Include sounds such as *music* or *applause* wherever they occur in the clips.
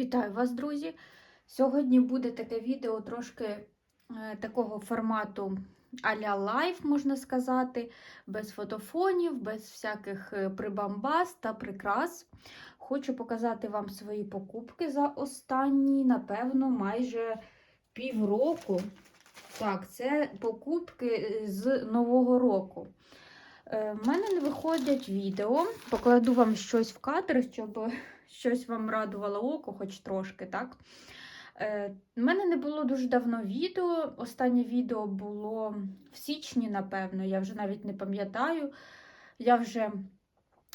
Вітаю вас, друзі! Сьогодні буде таке відео трошки е, такого формату а-ля лайф, можна сказати, без фотофонів, без всяких е, прибамбас та прикрас. Хочу показати вам свої покупки за останні, напевно, майже півроку. Так, це покупки е, з Нового року. В мене не виходять відео. Покладу вам щось в кадр, щоб щось вам радувало око, хоч трошки, так? Е, У мене не було дуже давно відео. Останнє відео було в січні, напевно, я вже навіть не пам'ятаю. Я вже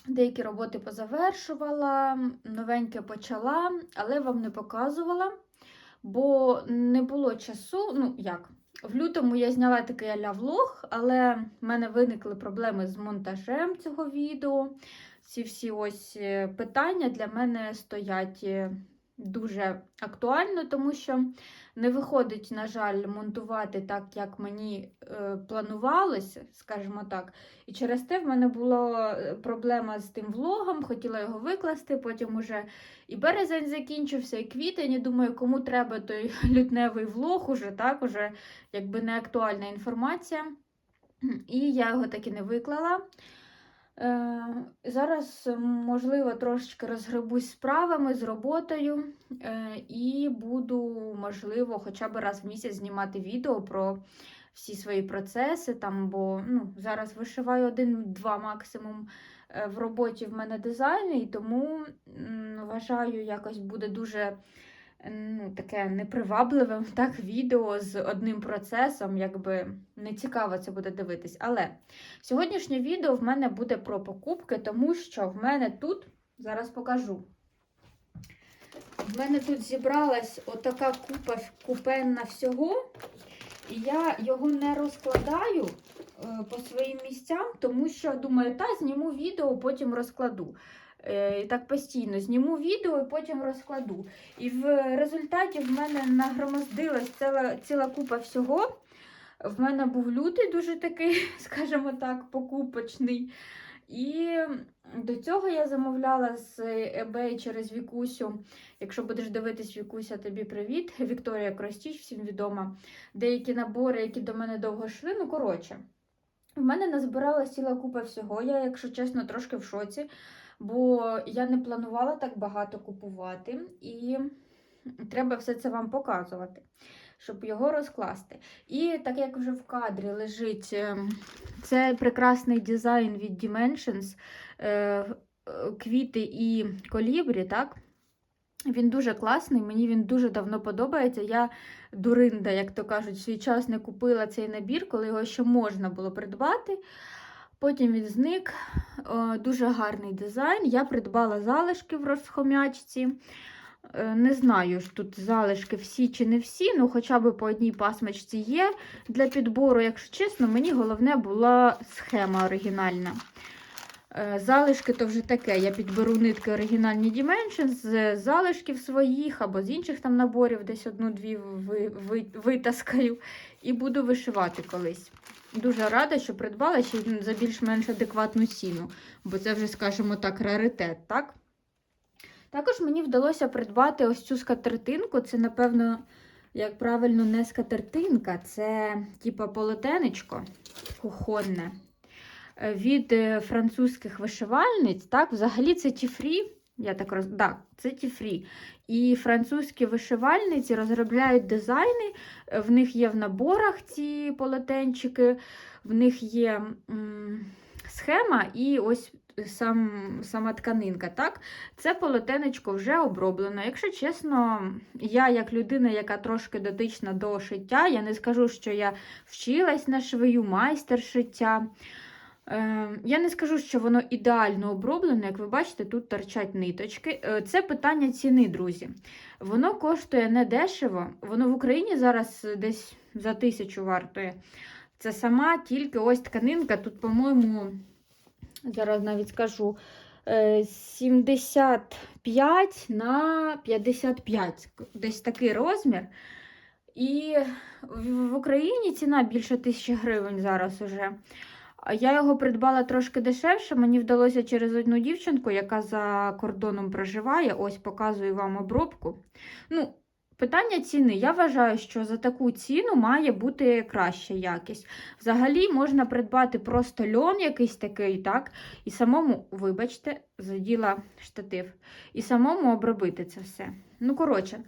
деякі роботи позавершувала, новеньке почала, але вам не показувала, бо не було часу. Ну, як? В лютому я зняла такий аля влог, але в мене виникли проблеми з монтажем цього відео. Ці всі ось е, питання для мене стоять е, дуже актуально, тому що не виходить, на жаль, монтувати так, як мені е, планувалося, скажімо так. І через те в мене була проблема з тим влогом, хотіла його викласти, потім уже і березень закінчився, і квітень. І думаю, кому треба той *laughs* лютневий влог, уже так, уже якби не актуальна інформація. І я його так і не виклала. Е, Зараз, можливо, трошечки розгребусь справами з роботою е, і буду, можливо, хоча б раз в місяць знімати відео про всі свої процеси. Там, бо ну, зараз вишиваю один-два максимум е, в роботі в мене дизайни, і тому вважаю, якось буде дуже ну, таке непривабливим *laughs* так, відео з одним процесом, якби не цікаво це буде дивитись. Але сьогоднішнє відео в мене буде про покупки, тому що в мене тут, зараз покажу. В мене тут зібралась отака купа купенна всього, і я його не розкладаю е, по своїм місцям, тому що думаю, та зніму відео, потім розкладу. Е, І так постійно зніму відео і потім розкладу. І в результаті в мене нагромоздилась ціла, ціла купа всього. В мене був лютий дуже такий, *laughs* скажімо так, покупочний. І до цього я замовляла з eBay через Вікусю. Якщо будеш дивитись Вікуся, тобі привіт. Вікторія Кростіч, всім відома. Деякі набори, які до мене довго йшли. Ну, коротше, в мене назбиралась ціла купа всього. Я, якщо чесно, трошки в шоці, бо я не планувала так багато купувати, і треба все це вам показувати. Щоб його розкласти. І так як вже в кадрі лежить ем, це прекрасний дизайн від Dimensions, е, е, квіти і колібрі, так? Він дуже класний, мені він дуже давно подобається. Я дуринда, як то кажуть, свій час не купила цей набір, коли його ще можна було придбати. Потім він зник. О, Дуже гарний дизайн. Я придбала залишки в розхомячці. Е, Не знаю, ж тут залишки всі чи не всі, ну хоча б по одній пасмачці є для підбору, якщо чесно, мені головне була схема оригінальна. Е, Залишки то вже таке. Я підберу нитки оригінальні Dimensions з залишків своїх або з інших там наборів, десь одну-дві ви, ви, витаскаю і буду вишивати колись. Дуже рада, що придбала ще за більш-менш адекватну ціну, бо це вже, скажімо так, раритет, так? Також мені вдалося придбати ось цю скатертинку. Це, напевно, як правильно, не скатертинка, це типа полотенечко кухонне від е, французьких вишивальниць. Так, взагалі це тіфрі. Я так роз... да, це тіфрі. І французькі вишивальниці розробляють дизайни. е, В них є в наборах ці полотенчики, в них є м, схема і ось сам, сама тканинка. Так? Це полотенечко вже оброблено. Якщо чесно, я, як людина, яка трошки дотична до шиття, я не скажу, що я вчилась на швею, майстер шиття. Е, Я не скажу, що воно ідеально оброблено, як ви бачите, тут торчать ниточки. Е, Це питання ціни, друзі. Воно коштує не дешево, воно в Україні зараз десь за тисячу вартує. Це сама тільки ось тканинка. Тут, по-моєму, зараз навіть скажу, е, 75 на 55. Десь такий розмір. І в Україні ціна більше тисячі гривень зараз уже. Я його придбала трошки дешевше. Мені вдалося через одну дівчинку, яка за кордоном проживає. Ось показую вам обробку. Ну, Питання ціни. Я вважаю, що за таку ціну має бути краща якість. Взагалі можна придбати просто льон якийсь такий, так? І самому, вибачте, заділа штатив, і самому обробити це все. Ну, коротше,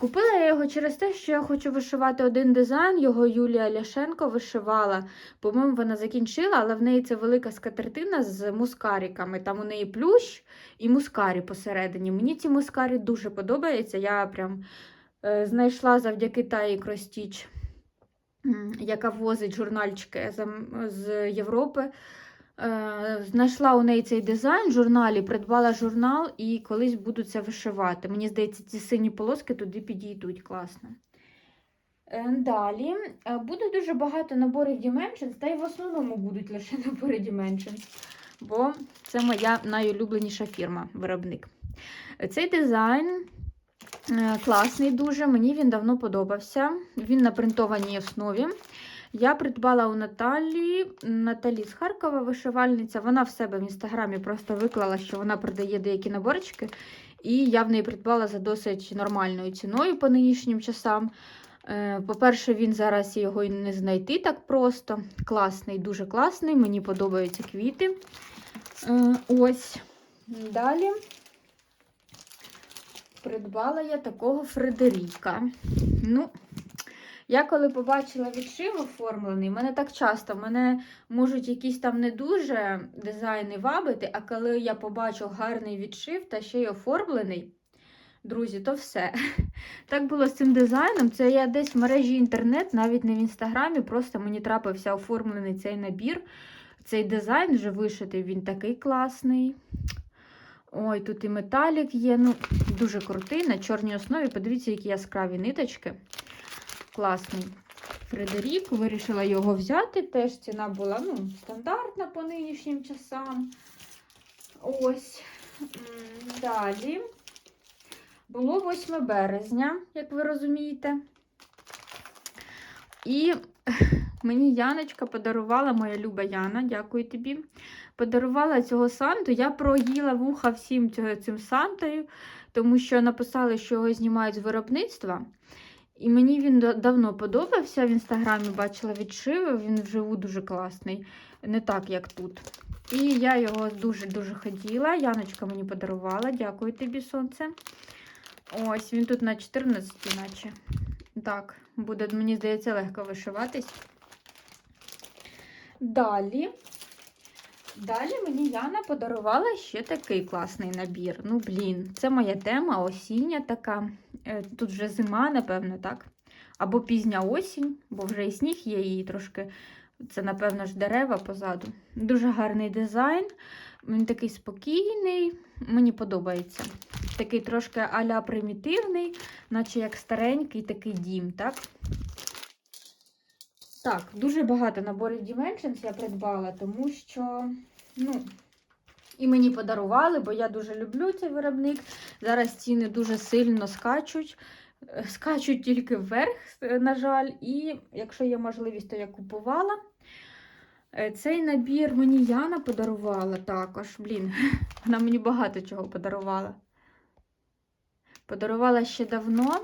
купила я його через те, що я хочу вишивати один дизайн. Його Юлія Ляшенко вишивала. По-моєму, вона закінчила, але в неї це велика скатертина з мускариками. Там у неї плющ і мускарі посередині. Мені ці мускарі дуже подобаються. Я прям е, знайшла завдяки Таї Кростіч, яка возить журнальчики з, з Європи. Е, Знайшла у неї цей дизайн в журналі, придбала журнал і колись буду це вишивати. Мені здається, ці сині полоски туди підійдуть класно. Е, Далі е, буде дуже багато наборів Dimensions, та й в основному будуть лише *laughs* набори Dimensions, бо це моя найулюбленіша фірма, виробник. Цей дизайн класний дуже, мені він давно подобався. Він на принтованій основі. Я придбала у Наталі, Наталі з Харкова, вишивальниця. Вона в себе в інстаграмі просто виклала, що вона продає деякі наборчики. І я в неї придбала за досить нормальною ціною по нинішнім часам. Е, По-перше, він зараз його і не знайти так просто. Класний, дуже класний. Мені подобаються квіти. Е, Ось. Далі придбала я такого Фредеріка. Ну, я коли побачила відшив оформлений, мене так часто, мене можуть якісь там не дуже дизайни вабити, а коли я побачу гарний відшив та ще й оформлений, друзі, то все. *laughs* Так було з цим дизайном. Це я десь в мережі інтернет, навіть не в інстаграмі, просто мені трапився оформлений цей набір. Цей дизайн вже вишитий, він такий класний. Ой, тут і металік є. Ну, дуже крутий. На чорній основі. Подивіться, які яскраві ниточки. Класний. Фредерік, вирішила його взяти. Теж ціна була ну, стандартна по нинішнім часам. Ось. Далі. Було 8 березня, як ви розумієте. І мені Яночка подарувала, моя люба Яна, дякую тобі. Подарувала цього санту. Я проїла вуха всім цим сантою, тому що написали, що його знімають з виробництва. І мені він давно подобався. В інстаграмі бачила відшиви, він вживу дуже класний, не так, як тут. І я його дуже-дуже хотіла. Яночка мені подарувала. Дякую тобі, сонце. Ось, він тут на 14, наче. Так, буде, мені здається, легко вишиватись. Далі. Далі мені Яна подарувала ще такий класний набір. Ну, блін, це моя тема осіння така. Е, Тут вже зима, напевно, так. Або пізня осінь, бо вже і сніг є, і трошки це, напевно, ж дерева позаду. Дуже гарний дизайн. Він такий спокійний, мені подобається. Такий трошки аля примітивний, наче як старенький такий дім, так? Так, дуже багато наборів Dimensions я придбала, тому що, ну, і мені подарували, бо я дуже люблю цей виробник. Зараз ціни дуже сильно скачуть. Скачуть тільки вверх, на жаль, і якщо є можливість, то я купувала. Е, Цей набір мені Яна подарувала також. Блін, *laughs* вона мені багато чого подарувала. Подарувала ще давно.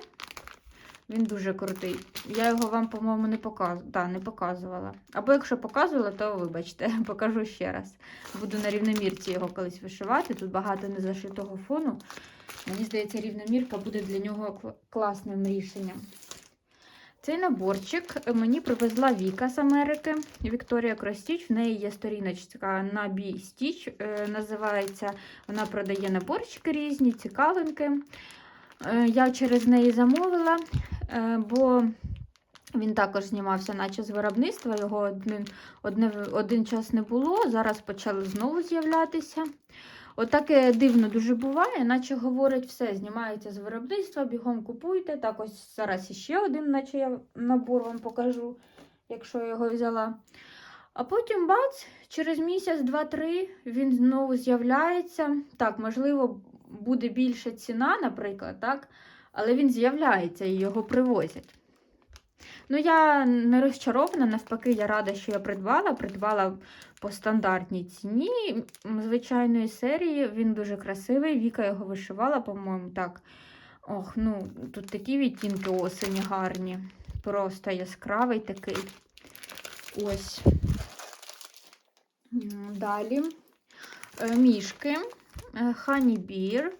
Він дуже крутий. Я його вам, по-моєму, не показ... да, не показувала. Або якщо показувала, то вибачте, *laughs* покажу ще раз. Буду на рівномірці його колись вишивати. Тут багато незашитого фону. Мені здається, рівномірка буде для нього класним рішенням. Цей наборчик мені привезла Віка з Америки. Вікторія Кростіч. В неї є сторіночка на бій Стіч. е, Називається, вона продає наборчики різні, цікавинки. Е, Я через неї замовила, е, бо він також знімався, наче з виробництва. Його один, одне, один час не було, зараз почали знову з'являтися. Отаке дивно дуже буває, наче говорять, все, знімається з виробництва, бігом купуйте. Так ось зараз іще один, наче я набор вам покажу, якщо я його взяла. А потім бац, через місяць, два-три він знову з'являється. Так, можливо, буде більша ціна, наприклад, так? але він з'являється і його привозять. Ну, я не розчарована, навпаки, я рада, що я придбала. Придбала по стандартній ціні звичайної серії. Він дуже красивий. Віка його вишивала, по-моєму, так. Ох, ну, тут такі відтінки осені гарні. Просто яскравий такий. Ось. Далі. Е, Мішки. Е, Honey Bear.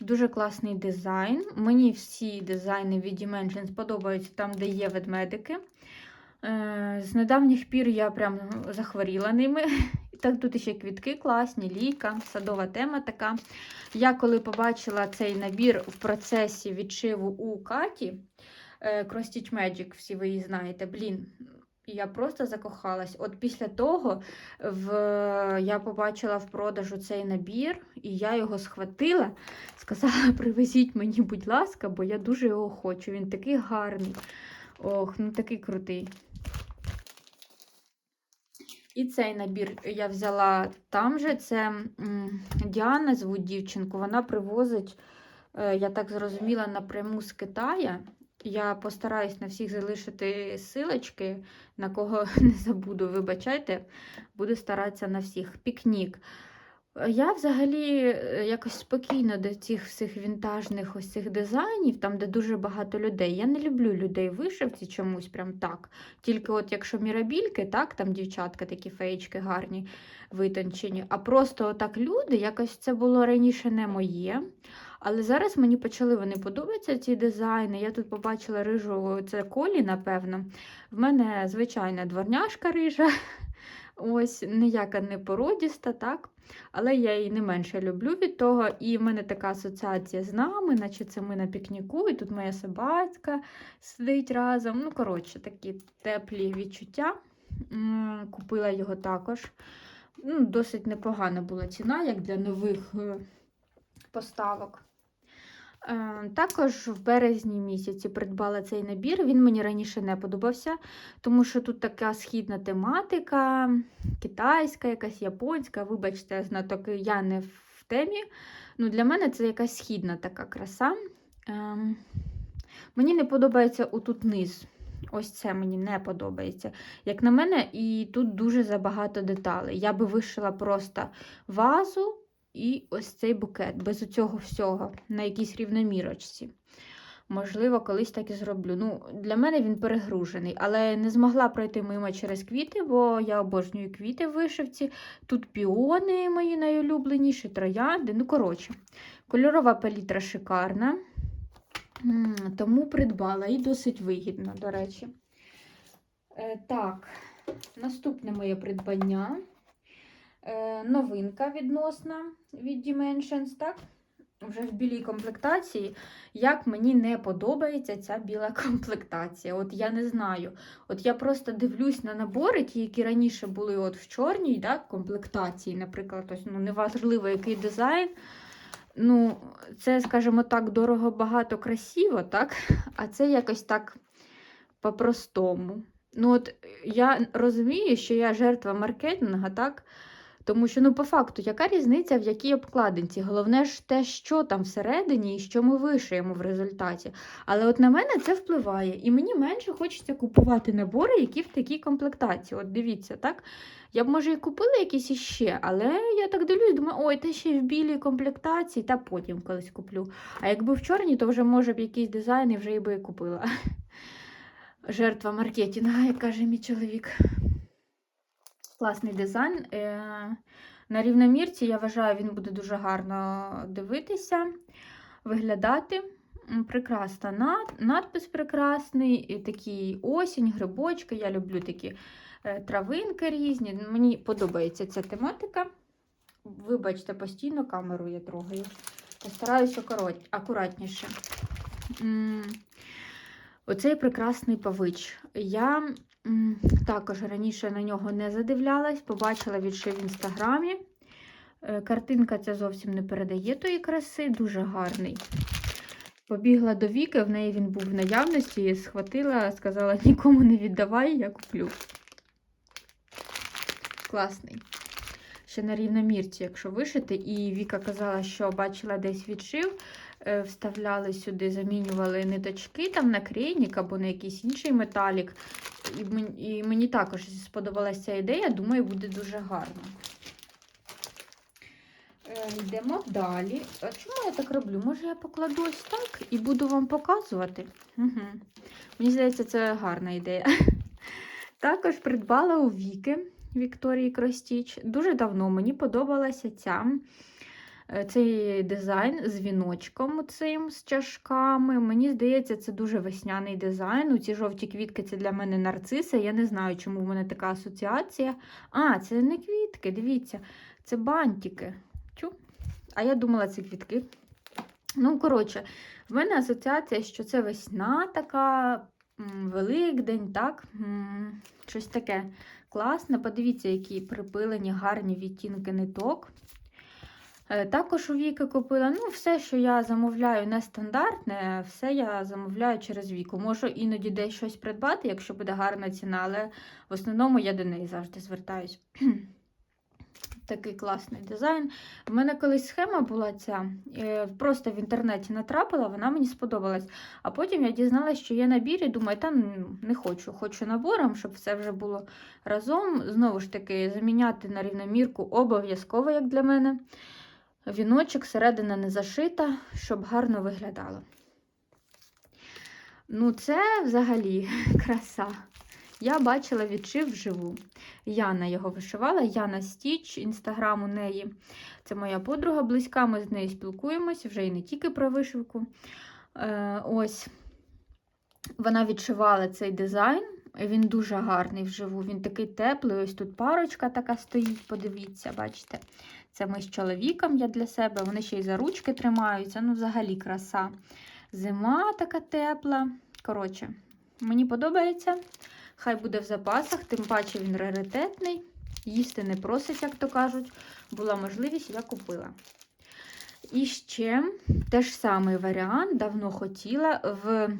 Дуже класний дизайн. Мені всі дизайни від Dimensions подобаються там, де є ведмедики. Е, З недавніх пір я прям захворіла ними. *laughs* Так тут ще квітки класні, лійка, садова тема така. Я коли побачила цей набір в процесі відшиву у Каті е, Cross Stitch Magic, всі ви її знаєте, блін. Я просто закохалась. От після того в... я побачила в продажу цей набір, і я його схватила, сказала: *laughs* привезіть мені, будь ласка, бо я дуже його хочу. Він такий гарний. Ох, ну такий крутий. І цей набір я взяла там же. Це Діана звуть дівчинку. Вона привозить, е, я так зрозуміла, напряму з Китая. Я постараюсь на всіх залишити силочки, на кого *laughs* не забуду, вибачайте, буду старатися на всіх. Пікнік. Е, Я взагалі е, якось спокійно до цих всіх вінтажних ось цих дизайнів, там, де дуже багато людей. Я не люблю людей вишивці чомусь прям так. Тільки от якщо мірабільки, так, там дівчатка такі феєчки гарні, витончені. А просто так люди, якось це було раніше не моє. Але зараз мені почали вони подобатися, ці дизайни. Я тут побачила рижу, це колі, напевно. В мене звичайна дворняшка рижа. *laughs* Ось ніяка не породіста, так? Але я її не менше люблю від того. І в мене така асоціація з нами, наче це ми на пікніку, і тут моя собацька сидить разом. Ну, коротше, такі теплі відчуття. Купила його також. Ну, Досить непогана була ціна, як для нових е, поставок. Е, Також в березні місяці придбала цей набір. Він мені раніше не подобався, тому що тут така східна тематика, китайська, якась японська. Вибачте, знатоки, я не в темі. Ну, Для мене це якась східна така краса. Ем, Мені не подобається отут низ. Ось це мені не подобається. Як на мене, і тут дуже забагато деталей. Я би вишила просто вазу і ось цей букет, без цього всього, на якійсь рівномірочці. Можливо, колись так і зроблю. Ну, Для мене він перегружений, але не змогла пройти мимо через квіти, бо я обожнюю квіти в вишивці. Тут піони мої найулюбленіші, троянди. Ну, коротше, кольорова палітра шикарна. Тому придбала і досить вигідно, до речі. Е, так, наступне моє придбання. Е, новинка відносна від Dimensions, так? Вже в білій комплектації. Як мені не подобається ця біла *laughs* комплектація. От я не знаю. От я просто дивлюсь на набори, ті, які раніше були от в чорній так, комплектації, наприклад, ось, ну, неважливо, який дизайн. Ну, це, скажімо так, дорого, багато, красиво, так? А це якось так по-простому. Ну, от я розумію, що я жертва маркетингу, так? Тому що, ну, по факту, яка різниця, в якій обкладинці? Головне ж те, що там всередині і що ми вишиємо в результаті. Але от на мене це впливає. І мені менше хочеться купувати набори, які в такій комплектації. От дивіться, так? Я б, може, і купила якісь іще, але я так дивлюсь, думаю, ой, та ще в білій комплектації, та потім колись куплю. А якби в чорній, то вже, може б, якийсь дизайн і вже і би купила. *laughs* Жертва маркетингу, як каже мій чоловік. Класний дизайн. Е, На рівномірці, я вважаю, він буде дуже гарно дивитися, виглядати. Прекрасна над, надпис прекрасний, і такий осінь, грибочки. Я люблю такі е, травинки різні. Мені подобається ця тематика. Вибачте, постійно камеру я трогаю. Постараюся акуратніше. Оцей прекрасний павич. Я також раніше на нього не задивлялась, побачила відшив в інстаграмі. Е, Картинка ця зовсім не передає тої краси, дуже гарний. Побігла до Віки, в неї він був в наявності, схватила, сказала, *laughs* нікому не віддавай, я куплю. Класний. Ще на рівномірці, якщо вишити. І Віка казала, що бачила десь відшив е, вставляли сюди, замінювали ниточки там на крейник або на якийсь інший металік. І мені, також сподобалася ця ідея, думаю, буде дуже гарно. Е, Йдемо далі. А чому я так роблю? Може я покладу ось так і буду вам показувати? Угу. Мені здається, це гарна ідея. *laughs* Також придбала у Віки Вікторії Кростіч. Дуже давно мені подобалася ця, цей дизайн з віночком цим, з чашками. Мені здається, це дуже весняний дизайн. У ці жовті квітки це для мене нарциси. Я не знаю, чому в мене така асоціація. А, це не квітки, дивіться, це бантики. Тю. А я думала, це квітки. Ну, коротше, в мене асоціація, що це весна така, Великдень, так? Щось таке класне. Подивіться, які припилені гарні відтінки ниток. Е, Також у Віки купила ну, все, що я замовляю, нестандартне, все я замовляю через віку. Можу іноді десь щось придбати, якщо буде гарна ціна, але в основному я до неї завжди звертаюсь. *clears throat* Такий класний дизайн. У мене колись схема була ця, е, просто в інтернеті натрапила, вона мені сподобалась. А потім я дізналася, що є набір, і думаю, та ну, не хочу, хочу набором, щоб все вже було разом. Знову ж таки, заміняти на рівномірку обов'язково, як для мене. Віночок, середина не зашита, щоб гарно виглядало. Ну, це взагалі *laughs* краса. Я бачила відшив вживу. Яна його вишивала, Яна Стіч, інстаграм у неї. Це моя подруга близька, ми з нею спілкуємося вже і не тільки про вишивку. Е, ось вона відшивала цей дизайн. Він дуже гарний вживу. Він такий теплий. Ось тут парочка така стоїть, подивіться, бачите. Це ми з чоловіком я для себе. Вони ще й за ручки тримаються. Ну, взагалі краса. Зима така тепла. Коротше, мені подобається. Хай буде в запасах, тим паче він раритетний. Їсти не просить, як то кажуть. Була можливість, я купила. І ще теж самий варіант, давно хотіла. В...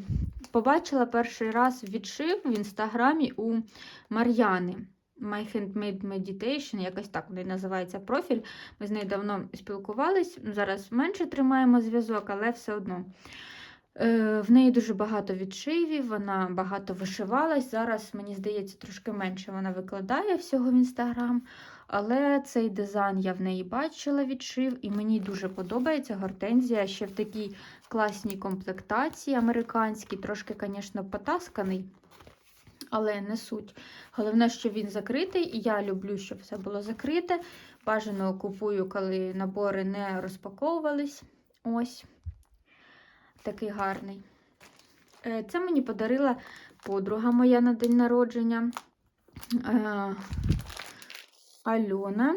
Побачила перший раз відшив в інстаграмі у Мар'яни. My Handmade Meditation, якось так неї називається профіль. Ми з нею давно спілкувались. Зараз менше тримаємо зв'язок, але все одно. Е, В неї дуже багато відшивів, вона багато вишивалась. Зараз, мені здається, трошки менше вона викладає всього в інстаграм. Але цей дизайн я в неї бачила відшив, і мені дуже подобається гортензія ще в такій класній комплектації американській, трошки, звісно, потасканий, але не суть. Головне, що він закритий, і я люблю, щоб все було закрите. Бажано купую, коли набори не розпаковувались. Ось такий гарний. Е, Це мені подарила подруга моя на день народження. Е, Альона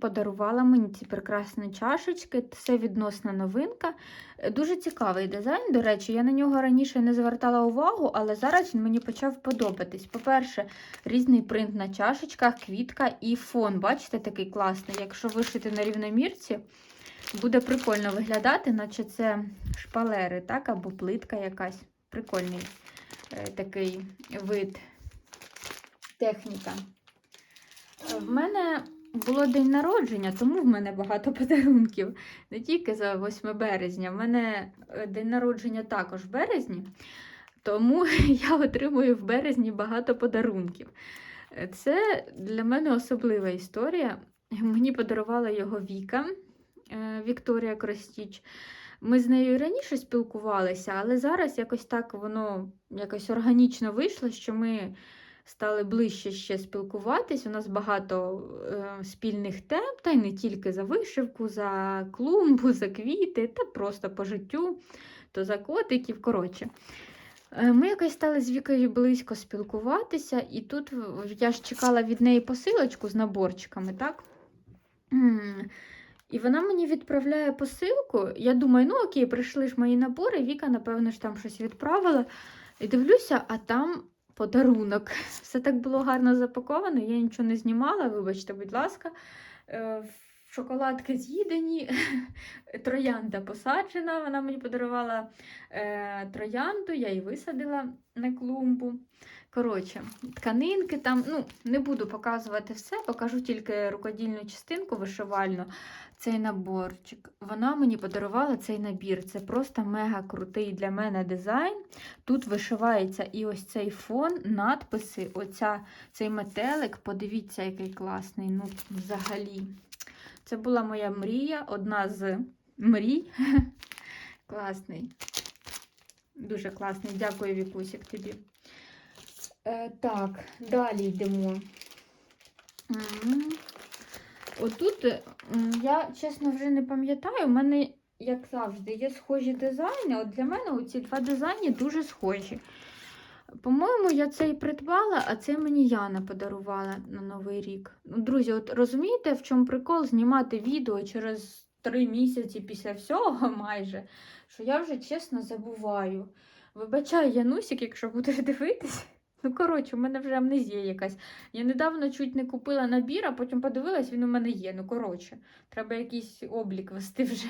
подарувала мені ці прекрасні чашечки. Це відносна новинка. Е, Дуже цікавий дизайн. До речі, я на нього раніше не звертала увагу, але зараз він мені почав подобатись. По-перше, різний принт на чашечках, квітка і фон. Бачите, такий класний. Якщо вишити на рівномірці, буде прикольно виглядати, наче це шпалери, так, або плитка якась. Прикольний е, такий вид техніка. Е, В мене було день народження, тому в мене багато *laughs* подарунків. Не тільки за 8 березня. В мене е, день народження також в березні, тому *laughs* я отримую в березні багато подарунків. Е, Це для мене особлива історія. Мені подарувала його Віка е, Вікторія Кростіч. Ми з нею раніше спілкувалися, але зараз якось так воно якось органічно вийшло, що ми стали ближче ще спілкуватись. У нас багато е, спільних тем, та й не тільки за вишивку, за клумбу, за квіти, та просто по життю, то за котиків. Коротше. Е, Ми якось стали з Вікою близько спілкуватися, і тут я ж чекала від неї посилочку з наборчиками, так? І вона мені відправляє посилку. Я думаю, ну окей, прийшли ж мої набори, Віка, напевно, ж там щось відправила. І дивлюся, а там подарунок. Все так було гарно запаковано, я нічого не знімала, вибачте, будь ласка. Е, Шоколадки з'їдені, *laughs* троянда посаджена. Вона мені подарувала е, троянду, я її висадила на клумбу. Коротше, тканинки там, ну, не буду показувати все, покажу тільки рукодільну частинку вишивальну. Цей наборчик. Вона мені подарувала цей набір. Це просто мега крутий для мене дизайн. Тут вишивається і ось цей фон, надписи, оця, цей метелик. Подивіться, який класний. Ну, взагалі. Це була моя мрія, одна з мрій. *laughs* Класний. Дуже класний. Дякую, Вікусік, тобі. Е, так, далі йдемо. Отут е, я, чесно, вже не пам'ятаю, у мене, як завжди, є схожі дизайни. От для мене ці два дизайни дуже схожі. По-моєму, я цей придбала, а це мені Яна подарувала на Новий рік. Ну, Друзі, от розумієте, в чому прикол знімати відео через три місяці після всього *laughs* майже, що я вже чесно забуваю. Вибачай, Янусік, якщо будеш *laughs* дивитись. Ну, коротше, у мене вже амнезія якась. Я недавно чуть не купила набір, а потім подивилась, він у мене є. Ну, коротше, треба якийсь облік вести вже.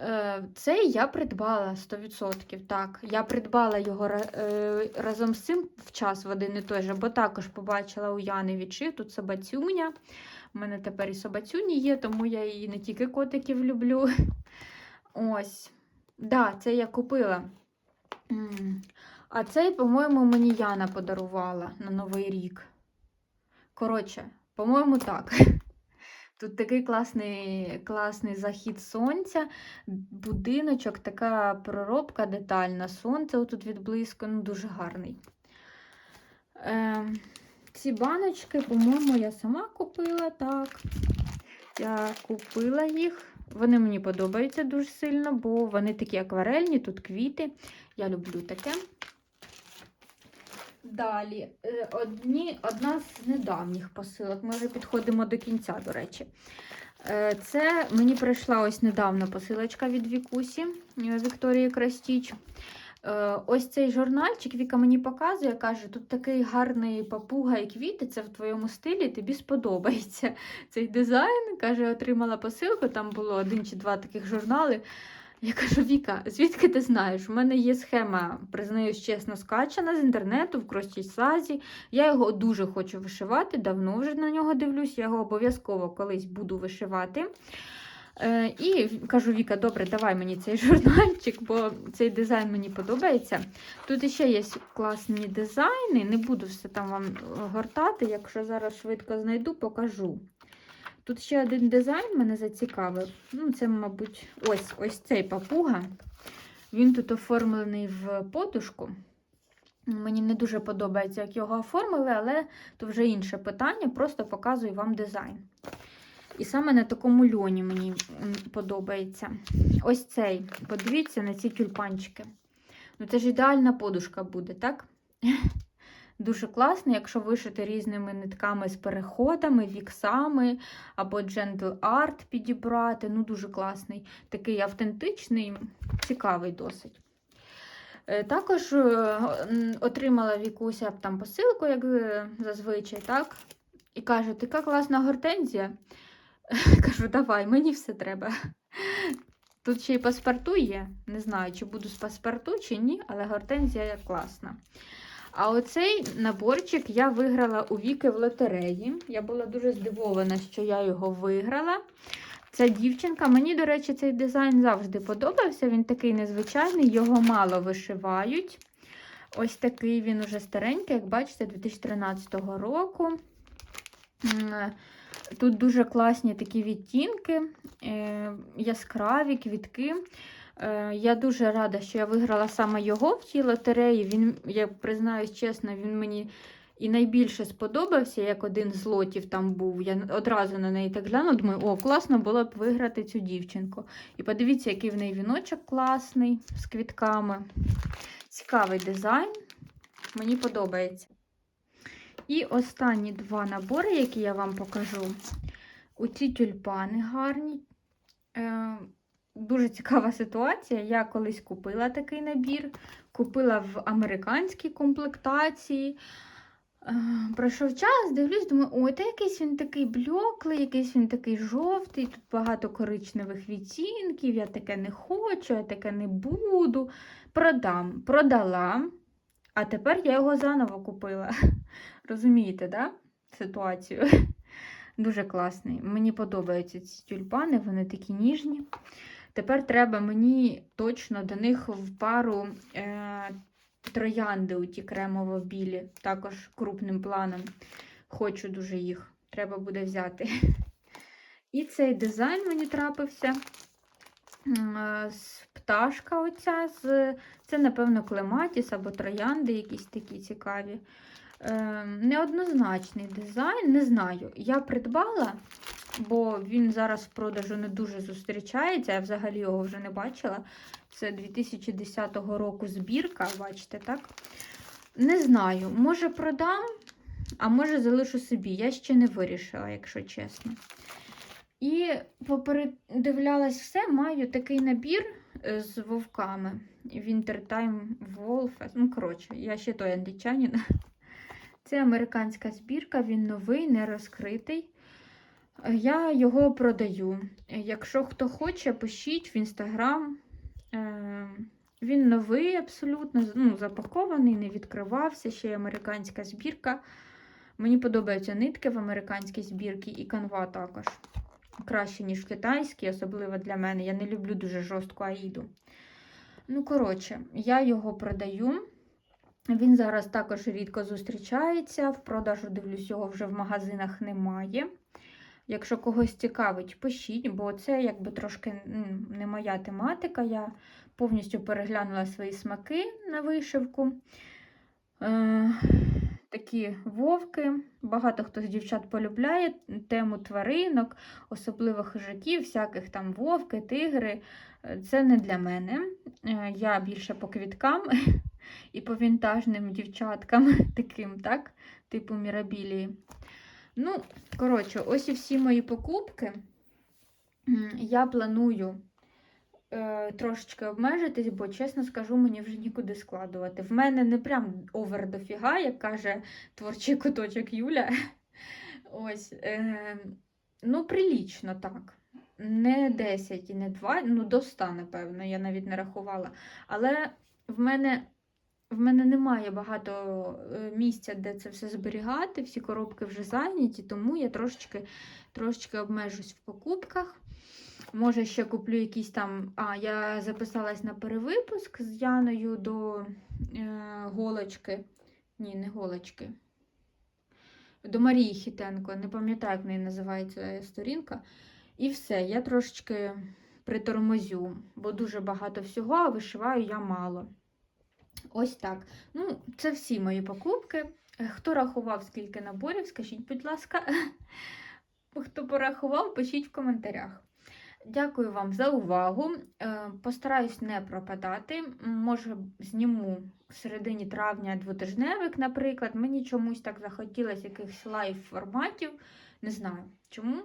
Е, Цей я придбала 100%. Так, я придбала його е, разом з цим в час в один і той же, бо також побачила у Яни відшив. Тут собацюня. У мене тепер і собацюні є, тому я і не тільки котиків люблю. *laughs* Ось. Да, це я купила. А цей, по-моєму, мені Яна подарувала на Новий рік. Коротше, по-моєму, так. *laughs* Тут такий класний, класний захід сонця, будиночок, така проробка детальна. Сонце отут відблизько, ну дуже гарний. Е, ці баночки, по-моєму, я сама купила, так. Я купила їх. Вони мені подобаються дуже сильно, бо вони такі акварельні, тут квіти. Я люблю таке. Далі, е, одні, одна з недавніх посилок. Ми вже підходимо до кінця, до речі. Е, Це мені прийшла ось недавно посилочка від Вікусі е, Вікторії Крастіч. Ось цей журнальчик Віка мені показує, каже, тут такий гарний папуга і квіти, це в твоєму стилі, тобі сподобається цей дизайн. Каже, отримала посилку, там було один чи два таких журнали. Я кажу, Віка, звідки ти знаєш? У мене є схема, признаюсь чесно, скачана з інтернету в крості сазі. Я його дуже хочу вишивати, давно вже на нього дивлюсь, я його обов'язково колись буду вишивати. Е, і кажу, Віка, добре, давай мені цей журнальчик, бо цей дизайн мені подобається. Тут ще є класні дизайни, не буду все там вам гортати, якщо зараз швидко знайду, покажу. Тут ще один дизайн мене зацікавив. Ну, це, мабуть, ось ось цей папуга. Він тут оформлений в подушку. Мені не дуже подобається, як його оформили, але то вже інше питання. Просто показую вам дизайн. І саме на такому льоні мені подобається. Ось цей. Подивіться на ці тюльпанчики. Ну, це ж ідеальна подушка буде, так? *laughs* Дуже класно, якщо вишити різними нитками з переходами, віксами або Gentle Art підібрати. Ну, дуже класний. Такий автентичний, цікавий досить. Е, Також е, отримала Вікуся там посилку, як е, зазвичай, так? І каже, така класна гортензія. *laughs* Кажу, давай, мені все треба. Тут ще й паспорту є. Не знаю, чи буду з паспорту, чи ні, але гортензія класна. А оцей наборчик я виграла у Віки в лотереї. Я була дуже здивована, що я його виграла. Ця дівчинка, мені, до речі, цей дизайн завжди подобався. Він такий незвичайний, його мало вишивають. Ось такий він уже старенький, як бачите, 2013 року. Тут дуже класні такі відтінки, е, яскраві квітки. Е, Я дуже рада, що я виграла саме його в цій лотереї. Він, я признаюсь чесно, він мені і найбільше сподобався, як один з лотів там був. Я одразу на неї так глянула, думаю, о, класно було б виграти цю дівчинку. І подивіться, який в неї віночок класний з квітками. Цікавий дизайн. Мені подобається. І останні два набори, які я вам покажу. Оці тюльпани гарні. Дуже цікава ситуація. Я колись купила такий набір, купила в американській комплектації. Е, Пройшов час, дивлюсь, думаю, ой, та якийсь він такий блеклий, якийсь він такий жовтий, тут багато коричневих відтінків, я таке не хочу, я таке не буду. Продам. Продала, а тепер я його заново купила. *laughs* Розумієте, да? Ситуацію? *laughs* Дуже класний. Мені подобаються ці тюльпани, вони такі ніжні. Тепер треба мені точно до них в пару е, троянди у ті кремово-білі, також крупним планом. Хочу дуже їх. Треба буде взяти. І цей дизайн мені трапився. Е, з Пташка оця, з... це, напевно, клематіс або троянди якісь такі цікаві. Е, неоднозначний дизайн, не знаю. Я придбала, бо він зараз в продажу не дуже зустрічається, я взагалі його вже не бачила. Це 2010 року збірка, бачите, так? Не знаю, може продам, а може залишу собі. Я ще не вирішила, якщо чесно. І попередивлялась все, маю такий набір е, з вовками. Wintertime Wolf. Ну, коротше, я ще той англічанин. Це американська збірка, він новий, не розкритий. Я його продаю. Якщо хто хоче, пишіть в інстаграм. Е, Він новий, абсолютно, ну, запакований, не відкривався. Ще й американська збірка. Мені подобаються нитки в американській збірці і канва також. Краще, ніж в китайській, особливо для мене. Я не люблю дуже жорстку аїду. Ну, коротше, я його продаю. Він зараз також рідко зустрічається. В продажу, дивлюсь, його вже в магазинах немає. Якщо когось цікавить, пишіть, бо це якби трошки не моя тематика. Я повністю переглянула свої смаки на вишивку. Е, такі вовки. Багато хто з дівчат полюбляє тему тваринок, особливо хижаків, всяких там вовки, тигри. Е, Це не для мене. Е, Я більше по квіткам *laughs* і по вінтажним дівчаткам, *laughs* таким, так, типу мірабілії. Ну, коротше, ось і всі мої покупки. Я планую е, трошечки обмежитись, бо, чесно скажу, мені вже нікуди складувати. В мене не прям овер дофіга, як каже творчий куточок Юля. *laughs* Ось, е, ну, прилічно так. Не 10 і не 2, ну до 100, напевно, я навіть не рахувала. Але в мене, в мене немає багато е, місця, де це все зберігати, всі коробки вже зайняті, тому я трошечки, трошечки обмежусь в покупках. Може, ще куплю якісь там. А, я записалась на перевипуск з Яною до е, голочки. Ні, не голочки. До Марії Хітенко. Не пам'ятаю, як в неї називається сторінка. І все, я трошечки притормозю, бо дуже багато всього, а вишиваю я мало. Ось так. Ну, це всі мої покупки. Е, Хто рахував, скільки наборів, скажіть, будь ласка. *laughs* Хто порахував, пишіть в коментарях. Дякую вам за увагу. Е, Постараюсь не пропадати. Може, зніму в середині травня двотижневик, наприклад. Мені чомусь так захотілося якихось лайв-форматів. Не знаю чому.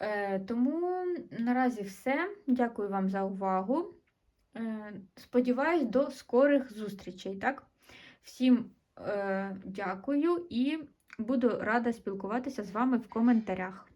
Е, Тому наразі все. Дякую вам за увагу. Е, Сподіваюсь, до скорих зустрічей. Так? Всім е, дякую і буду рада спілкуватися з вами в коментарях.